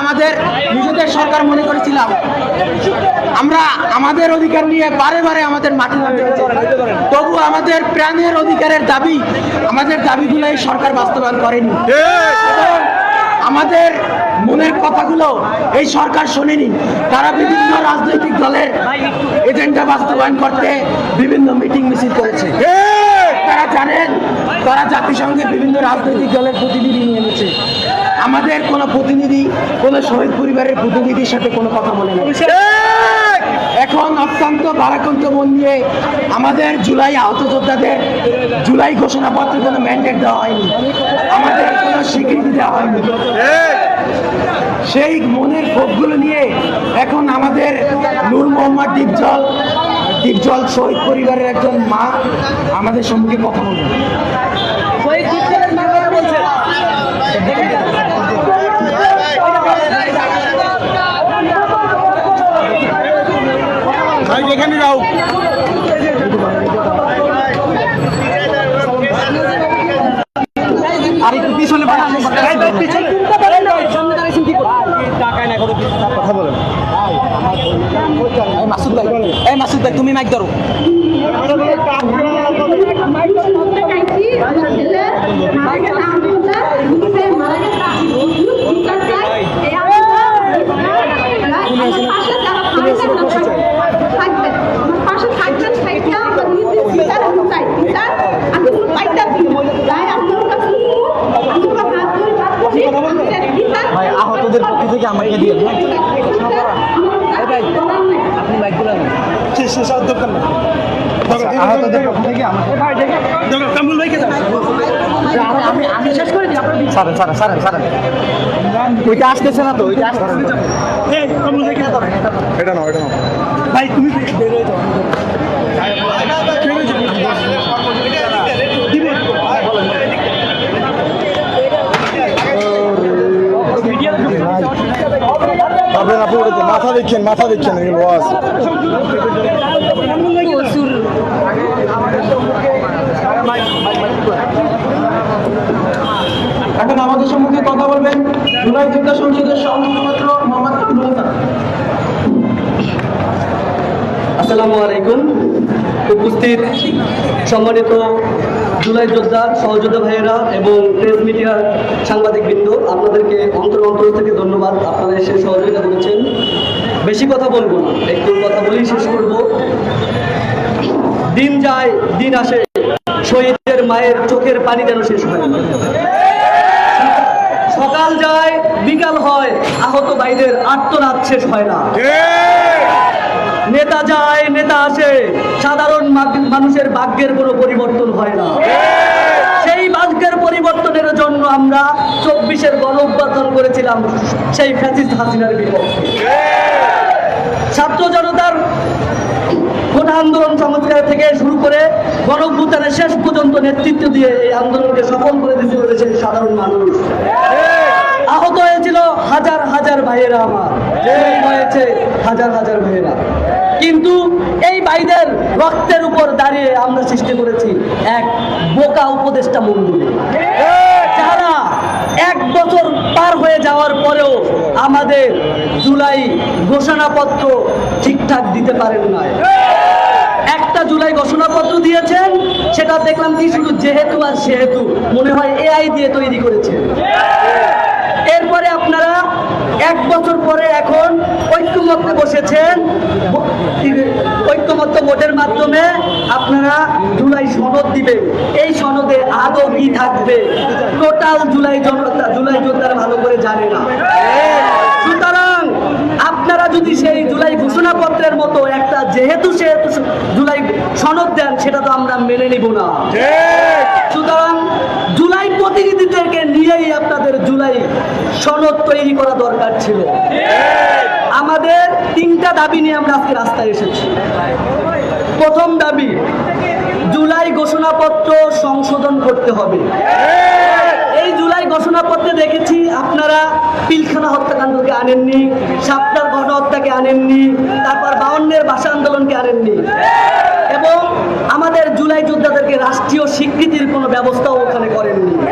আমাদের নিজেদের সরকার মনে করেছিলাম। আমরা আমাদের অধিকার নিয়ে বারে বারে আমাদের মাটি নামতে তবু আমাদের প্রাণের অধিকারের দাবি, আমাদের দাবিগুলো এই সরকার বাস্তবায়ন করেনি। আমাদের মনের কথাগুলো এই সরকার শোনেনি। তারা বিভিন্ন রাজনৈতিক দলের এজেন্ডা বাস্তবায়ন করতে বিভিন্ন মিটিং মিছিল করেছে। তারা জানেন, তারা জাতিসংঘের বিভিন্ন রাজনৈতিক দলের প্রতিনিধি নিয়ে এনেছে আমাদের কোনো প্রতিনিধি কোনো শহীদ পরিবারের প্রতিনিধির সাথে কোনো কথা বলে না। এখন অত্যন্ত বারাক্রান্ত মন নিয়ে আমাদের জুলাই আহত যোদ্ধাদের জুলাই ঘোষণাপত্রে কোনো ম্যান্ডেট দেওয়া হয়নি। আমাদের কোনো স্বীকৃতি দেওয়া হয়নি। সেই মনের ক্ষোভগুলো নিয়ে এখন আমাদের নূর মোহাম্মদ ডিপজল ডিপজল শহীদ পরিবারের একজন মা আমাদের সম্মুখে কথা বলবেন কথা বলেন মাসুদ ভাই এই মাসুদ ভাই তুমি মাইক ধরো ভাই আহতদের পক্ষ থেকে আমাকে দিয়ে দেন। আপনি মাইকগুলো আহতদের পক্ষ থেকে আমাকে আমি আমি শেষ করে দিই আপনার সারেন সারেন সারেন সারেন। ওইটা আসতেছে না তো ওইটা আসতেছে মাথা দেখছেন মাথা দেখছেন এগুলো এখন আমাদের সম্মুখে কথা বলবেন জুলাই যোদ্ধা সংসদের সহমুখপাত্র মোহাম্মদ আসসালামু আলাইকুম। উপস্থিত সম্মানিত জুলাই যোদ্ধার, সহযোদ্ধা ভাইয়েরা এবং প্রেস মিডিয়ার সাংবাদিকবৃন্দ, আপনাদেরকে অন্তর অন্তর থেকে ধন্যবাদ। আপনারা এসে সহযোগিতা করেছেন। বেশি কথা বলব না, একটু কথা বলেই শেষ করব। দিন যায়, দিন আসে শহীদের মায়ের চোখের পানি যেন শেষ হয়। সকাল যায়, বিকাল হয়, আহত ভাইদের আত্মনাদ শেষ হয় না। নেতা যায়, নেতা আসে, সাধারণ মানুষের ভাগ্যের কোনো পরিবর্তন হয় না। সেই ভাগ্যের পরিবর্তনের জন্য আমরা চব্বিশের গণ অভ্যর্থন করেছিলাম, সেই ফ্যাসিস্ট হাসিনার বিপক্ষে। ছাত্র জনতার কোটা আন্দোলন সংস্কার থেকে শুরু করে গণভূতানের শেষ পর্যন্ত নেতৃত্ব দিয়ে এই আন্দোলনকে সফল করে দিতে পেরেছে সাধারণ মানুষ। আহত হয়েছিল হাজার হাজার ভাইয়েরা আমার। হয়েছে হাজার হাজার ভাইয়েরা। কিন্তু এই ভাইদের রক্তের উপর দাঁড়িয়ে আমরা সৃষ্টি করেছি এক বোকা উপদেষ্টা মন্ডলী যারা এক বছর পার হয়ে যাওয়ার পরেও আমাদের জুলাই ঘোষণাপত্র ঠিকঠাক দিতে পারেন নাই। একটা জুলাই ঘোষণাপত্র দিয়েছেন, সেটা দেখলাম কি শুধু যেহেতু আর সেহেতু, মনে হয় এআই দিয়ে তৈরি করেছে। এরপরে আপনারা এক বছর পরে এখন ঐক্যমত্যে বসেছেন। ঐক্যমত্য ভোটের মাধ্যমে আপনারা জুলাই সনদ দিবেন। এই সনদে আদৌ কি থাকবে? টোটাল জুলাই জনতা জুলাই যোদ্ধারা ভালো করে জানে না। সুতরাং আপনারা যদি সেই জুলাই ঘোষণাপত্রের মতো একটা যেহেতু সেহেতু জুলাই সনদ দেন, সেটা তো আমরা মেনে নিব না। সুতরাং জুলাই প্রতিনিধিদেরকে নিয়েই আপনাদের জুলাই সনদ তৈরি করা দরকার ছিল। আমাদের তিনটা দাবি নিয়ে আমরা আজকে রাস্তায় এসেছি। প্রথম দাবি, জুলাই ঘোষণাপত্র সংশোধন করতে হবে। এই জুলাই ঘোষণাপত্রে দেখেছি আপনারা পিলখানা হত্যাকাণ্ডকে আনেননি সাপটার গণহত্যাকে আনেননি, তারপর বাউন্নের ভাষা আন্দোলনকে আনেননি। এবং আমাদের জুলাই যোদ্ধাদেরকে রাষ্ট্রীয় স্বীকৃতির কোনো ব্যবস্থাও ওখানে করেননি।